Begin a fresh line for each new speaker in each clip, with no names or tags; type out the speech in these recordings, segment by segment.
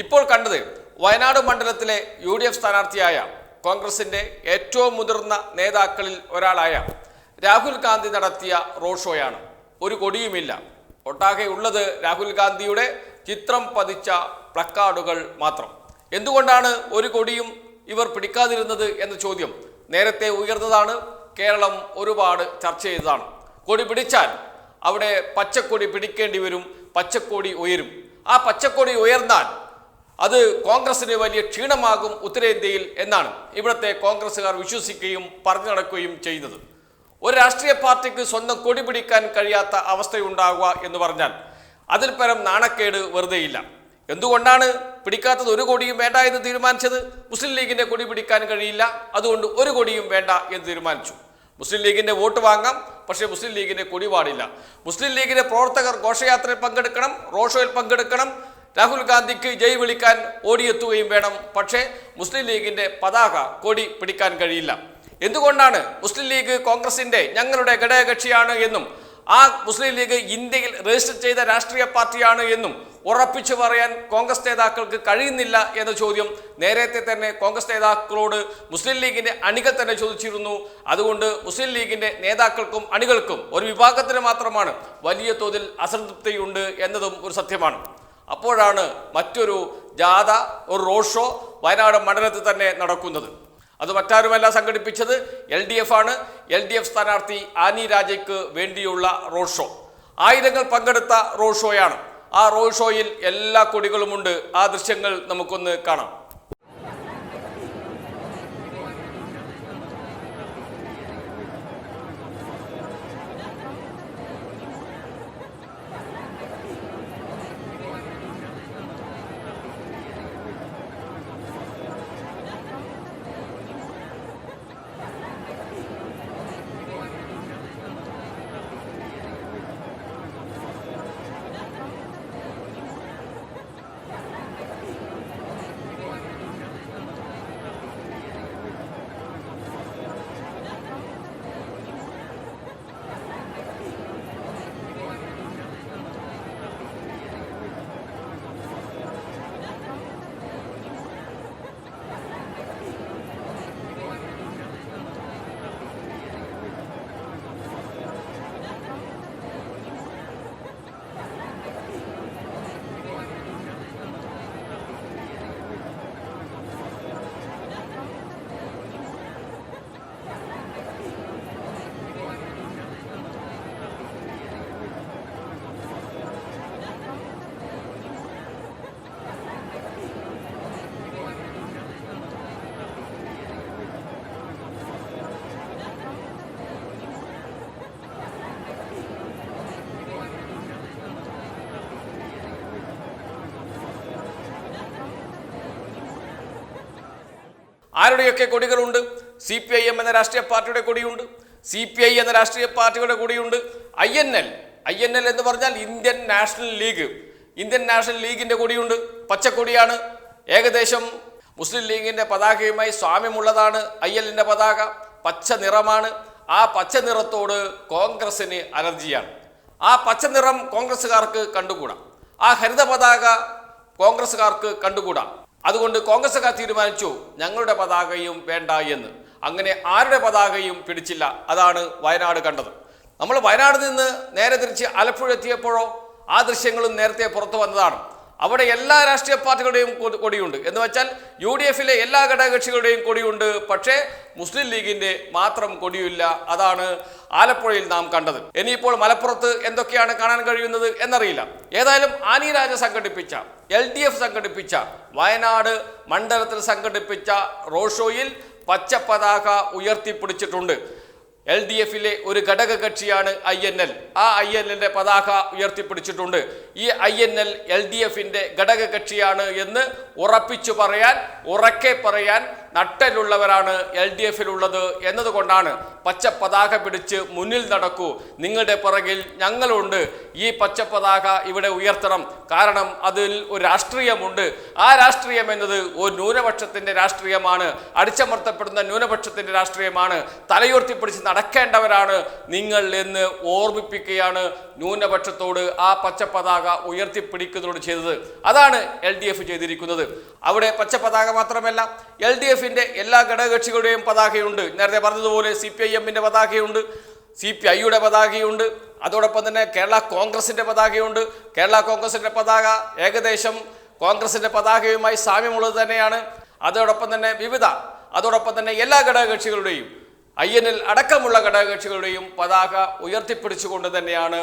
ഇപ്പോൾ കണ്ടത് വയനാട് മണ്ഡലത്തിലെ യു ഡി എഫ് സ്ഥാനാർത്ഥിയായ കോൺഗ്രസിന്റെ ഏറ്റവും മുതിർന്ന നേതാക്കളിൽ ഒരാളായ രാഹുൽ ഗാന്ധി നടത്തിയ റോഡ് ഷോയാണ് ഒരു കൊടിയുമില്ല. ഒട്ടാകെ ഉള്ളത് രാഹുൽ ഗാന്ധിയുടെ ചിത്രം പതിച്ച പ്ലക്കാർഡുകൾ മാത്രം. എന്തുകൊണ്ടാണ് ഒരു കൊടിയും ഇവർ പിടിക്കാതിരുന്നത് എന്ന ചോദ്യം നേരത്തെ ഉയർന്നതാണ്. കേരളം ഒരുപാട് ചർച്ച ചെയ്തതാണ്. കൊടി പിടിച്ചാൽ അവിടെ പച്ചക്കൊടി പിടിക്കേണ്ടി വരും. പച്ചക്കൊടി ഉയരും. ആ പച്ചക്കൊടി ഉയർന്നാൽ അത് കോൺഗ്രസിന് വലിയ ക്ഷീണമാകും ഉത്തരേന്ത്യയിൽ എന്നാണ് ഇവിടുത്തെ കോൺഗ്രസ്സുകാർ വിശ്വസിക്കുകയും പറഞ്ഞു നടക്കുകയും ചെയ്യുന്നത്. ഒരു രാഷ്ട്രീയ പാർട്ടിക്ക് സ്വന്തം കൊടി പിടിക്കാൻ കഴിയാത്ത അവസ്ഥയുണ്ടാകുക എന്ന് പറഞ്ഞാൽ അതിൽ പരം നാണക്കേട് വെറുതെയില്ല. എന്തുകൊണ്ടാണ് പിടിക്കാത്തത് ഒരു കൊടിയും വേണ്ട എന്ന് തീരുമാനിച്ചത്? മുസ്ലിം ലീഗിന്റെ കൊടി പിടിക്കാൻ കഴിയില്ല അതുകൊണ്ട് ഒരു കൊടിയും വേണ്ട എന്ന് തീരുമാനിച്ചു. മുസ്ലിം ലീഗിന്റെ വോട്ട് വാങ്ങാം പക്ഷേ മുസ്ലിം ലീഗിന്റെ കൊടി പാടില്ല. മുസ്ലിം ലീഗിന്റെ പ്രവർത്തകർ ഘോഷയാത്രയിൽ പങ്കെടുക്കണം റോഡ് ഷോയിൽ പങ്കെടുക്കണം രാഹുൽ ഗാന്ധിക്ക് ജയ് വിളിക്കാൻ ഓടിയെത്തുകയും വേണം. പക്ഷേ മുസ്ലിം ലീഗിന്റെ പതാക കൊടി പിടിക്കാൻ കഴിയില്ല. എന്തുകൊണ്ടാണ് മുസ്ലിം ലീഗ് കോൺഗ്രസിന്റെ ഞങ്ങളുടെ ഘടകകക്ഷിയാണ് എന്നും ആ മുസ്ലിം ലീഗ് ഇന്ത്യയിൽ രജിസ്റ്റർ ചെയ്ത രാഷ്ട്രീയ പാർട്ടിയാണ് എന്നും ഉറപ്പിച്ചു പറയാൻ കോൺഗ്രസ് നേതാക്കൾക്ക് കഴിയുന്നില്ല എന്ന ചോദ്യം നേരത്തെ തന്നെ കോൺഗ്രസ് നേതാക്കളോട് മുസ്ലിം ലീഗിന്റെ അണികൾ തന്നെ ചോദിച്ചിരുന്നു. അതുകൊണ്ട് മുസ്ലിം ലീഗിന്റെ നേതാക്കൾക്കും അണികൾക്കും ഒരു വിഭാഗത്തിന് മാത്രമാണ് വലിയ തോതിൽ അസംതൃപ്തിയുണ്ട് എന്നതും ഒരു സത്യമാണ്. അപ്പോഴാണ് മറ്റൊരു ജാഥ ഒരു റോഡ് ഷോ വയനാട് മണ്ഡലത്തിൽ തന്നെ നടക്കുന്നത്. അത് മറ്റാരുമല്ല സംഘടിപ്പിച്ചത് എൽ ഡി എഫ് ആണ്. എൽ ഡി എഫ് സ്ഥാനാർത്ഥി ആനി രാജയ്ക്ക് വേണ്ടിയുള്ള റോഡ് ഷോ ആയിരങ്ങൾ പങ്കെടുത്ത റോഡ് ഷോയാണ് ആ റോഡ് ഷോയിൽ എല്ലാ കൊടികളുമുണ്ട്. ആ ദൃശ്യങ്ങൾ നമുക്കൊന്ന് കാണാം. ആരുടെയൊക്കെ കൊടികളുണ്ട്? സി പി ഐ എം എന്ന രാഷ്ട്രീയ പാർട്ടിയുടെ കൊടിയുണ്ട്. സി പി ഐ എന്ന രാഷ്ട്രീയ പാർട്ടിയുടെ കൊടിയുണ്ട്. I N L I N L എന്ന് പറഞ്ഞാൽ Indian National League. Indian National ലീഗിന്റെ കൊടിയുണ്ട്. പച്ചക്കൊടിയാണ്. ഏകദേശം മുസ്ലിം ലീഗിന്റെ പതാകയുമായി സ്വാമ്യമുള്ളതാണ് ഐ എല്ലിന്റെ പതാക. പച്ച നിറമാണ്. ആ പച്ച നിറത്തോട് കോൺഗ്രസിന് അലർജിയാണ്. ആ പച്ച നിറം കോൺഗ്രസ്സുകാർക്ക് കണ്ടുകൂടാ. ആ ഹരിത പതാക കോൺഗ്രസ്സുകാർക്ക് കണ്ടുകൂടാ. അതുകൊണ്ട് കോൺഗ്രസ്സുകാർ തീരുമാനിച്ചു ഞങ്ങളുടെ പതാകയും വേണ്ട എന്ന്. അങ്ങനെ ആരുടെ പതാകയും പിടിച്ചില്ല. അതാണ് വയനാട് കണ്ടത്. നമ്മൾ വയനാട് നിന്ന് നേരെ തിരിച്ച് ആലപ്പുഴ എത്തിയപ്പോഴോ ആ ദൃശ്യങ്ങളും നേരത്തെ പുറത്തു വന്നതാണ്. അവിടെ എല്ലാ രാഷ്ട്രീയ പാർട്ടികളുടെയും കൊടിയുണ്ട്. എന്ന് വെച്ചാൽ യു ഡി എഫിലെ എല്ലാ ഘടകകക്ഷികളുടെയും കൊടിയുണ്ട്. പക്ഷേ മുസ്ലിം ലീഗിന്റെ മാത്രം കൊടിയില്ല. അതാണ് ആലപ്പുഴയിൽ നാം കണ്ടത്. ഇനിയിപ്പോൾ മലപ്പുറത്ത് എന്തൊക്കെയാണ് കാണാൻ കഴിയുന്നത് എന്നറിയില്ല. ഏതായാലും ആനി രാജ സംഘടിപ്പിച്ച എൽ ഡി എഫ് സംഘടിപ്പിച്ച വയനാട് മണ്ഡലത്തിൽ സംഘടിപ്പിച്ച റോഡ് ഷോയിൽ പച്ച പതാക ഉയർത്തിപ്പിടിച്ചിട്ടുണ്ട്. എൽ ഡി എഫിലെ ഒരു ഘടക കക്ഷിയാണ് ഐ എൻ എൽ. ആ ഐ എൻ എല്ലിന്റെ പതാക ഉയർത്തിപ്പിടിച്ചിട്ടുണ്ട്. ഈ I N L L D എഫിന്റെ ഘടക കക്ഷിയാണ് എന്ന് ഉറപ്പിച്ചു പറയാൻ ഉറക്കെ പറയാൻ നട്ടലുള്ളവരാണ് എൽ ഡി എഫിലുള്ളത് എന്നതുകൊണ്ടാണ് പച്ച പതാക പിടിച്ച് മുന്നിൽ നടക്കൂ. നിങ്ങളുടെ പിറകിൽ ഞങ്ങളുണ്ട്. ഈ പച്ച പതാക ഇവിടെ ഉയർത്തണം. കാരണം അതിൽ ഒരു രാഷ്ട്രീയമുണ്ട്. ആ രാഷ്ട്രീയം എന്നത് ഒരു ന്യൂനപക്ഷത്തിന്റെ രാഷ്ട്രീയമാണ്. അടിച്ചമർത്തപ്പെടുന്ന ന്യൂനപക്ഷത്തിന്റെ രാഷ്ട്രീയമാണ്. തലയുയർത്തിപ്പിടിച്ച് നടക്കേണ്ടവരാണ്. നിങ്ങൾ എന്ന് ഓർമ്മിപ്പിക്കുകയാണ് ന്യൂനപക്ഷത്തോട് ആ പച്ച പതാക ഉയർത്തിപ്പിടിക്കുന്നതോട് ചെയ്തത്. അതാണ് എൽ ഡി എഫ് ചെയ്തിരിക്കുന്നത്. അവിടെ പച്ച പതാക മാത്രമല്ല എൽ ഡി എഫിന്റെ എല്ലാ ഘടകകക്ഷികളുടെയും പതാകയുണ്ട്. നേരത്തെ പറഞ്ഞതുപോലെ സി പി ഐ എമ്മിന്റെ പതാകയുണ്ട് സി പി ഐയുടെ പതാകയുണ്ട് അതോടൊപ്പം തന്നെ കേരള കോൺഗ്രസിന്റെ പതാകയുണ്ട്. കേരള കോൺഗ്രസിന്റെ പതാക ഏകദേശം കോൺഗ്രസിന്റെ പതാകയുമായി സാമ്യമുള്ളത് തന്നെയാണ്. അതോടൊപ്പം തന്നെ വിവിധ അതോടൊപ്പം തന്നെ എല്ലാ ഘടകകക്ഷികളുടെയും ഐ എൻ എൽ അടക്കമുള്ള ഘടകകക്ഷികളുടെയും പതാക ഉയർത്തിപ്പിടിച്ചുകൊണ്ട് തന്നെയാണ്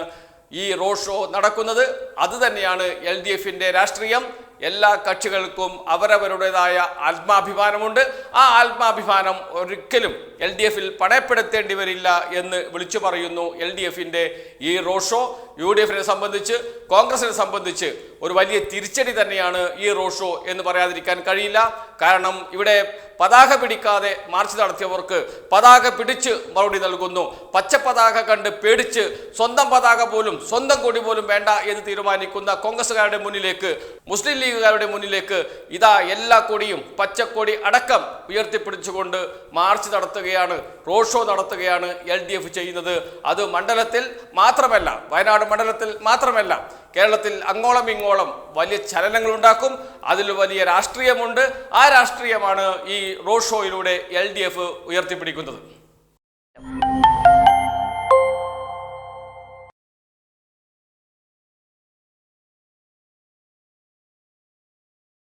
ഈ റോഡ് ഷോ നടക്കുന്നത്. അത് തന്നെയാണ് എൽ ഡി എഫിന്റെ രാഷ്ട്രീയം. എല്ലാ കക്ഷികൾക്കും അവരവരുടേതായ ആത്മാഭിമാനമുണ്ട്. ആ ആത്മാഭിമാനം ഒരിക്കലും എൽ ഡി എഫിൽ പണയപ്പെടുത്തേണ്ടി വരില്ല എന്ന് വിളിച്ചു പറയുന്നു എൽ ഡി എഫിന്റെ ഈ റോഡ് ഷോ യു ഡി എഫിനെ സംബന്ധിച്ച് കോൺഗ്രസിനെ സംബന്ധിച്ച് ഒരു വലിയ തിരിച്ചടി തന്നെയാണ് ഈ റോഡ് ഷോ എന്ന് പറയാതിരിക്കാൻ കഴിയില്ല. കാരണം ഇവിടെ പതാക പിടിക്കാതെ മാർച്ച് നടത്തിയവർക്ക് പതാക പിടിച്ച് മറുപടി നൽകുന്നു. പച്ച പതാക കണ്ട് പേടിച്ച് സ്വന്തം പതാക പോലും സ്വന്തം കൊടി പോലും വേണ്ട എന്ന് തീരുമാനിക്കുന്ന കോൺഗ്രസുകാരുടെ മുന്നിലേക്ക് മുസ്ലിം ലീഗുകാരുടെ മുന്നിലേക്ക് ഇതാ എല്ലാ കൊടിയും പച്ചക്കൊടി അടക്കം ഉയർത്തിപ്പിടിച്ചുകൊണ്ട് മാർച്ച് നടത്തുകയാണ് റോഡ് ഷോ നടത്തുകയാണ് എൽ ചെയ്യുന്നത്. അത് മണ്ഡലത്തിൽ മാത്രമല്ല വയനാട് മണ്ഡലത്തിൽ മാത്രമല്ല കേരളത്തിൽ അങ്ങോളം ഇങ്ങോളം വലിയ ചലനങ്ങൾ ഉണ്ടാക്കും അതിൽ വലിയ രാഷ്ട്രീയമുണ്ട്. ആ രാഷ്ട്രീയമാണ് ഈ റോഡ് ഷോയിലൂടെ എൽ ഡി എഫ് ഉയർത്തിപ്പിടിക്കുന്നത്.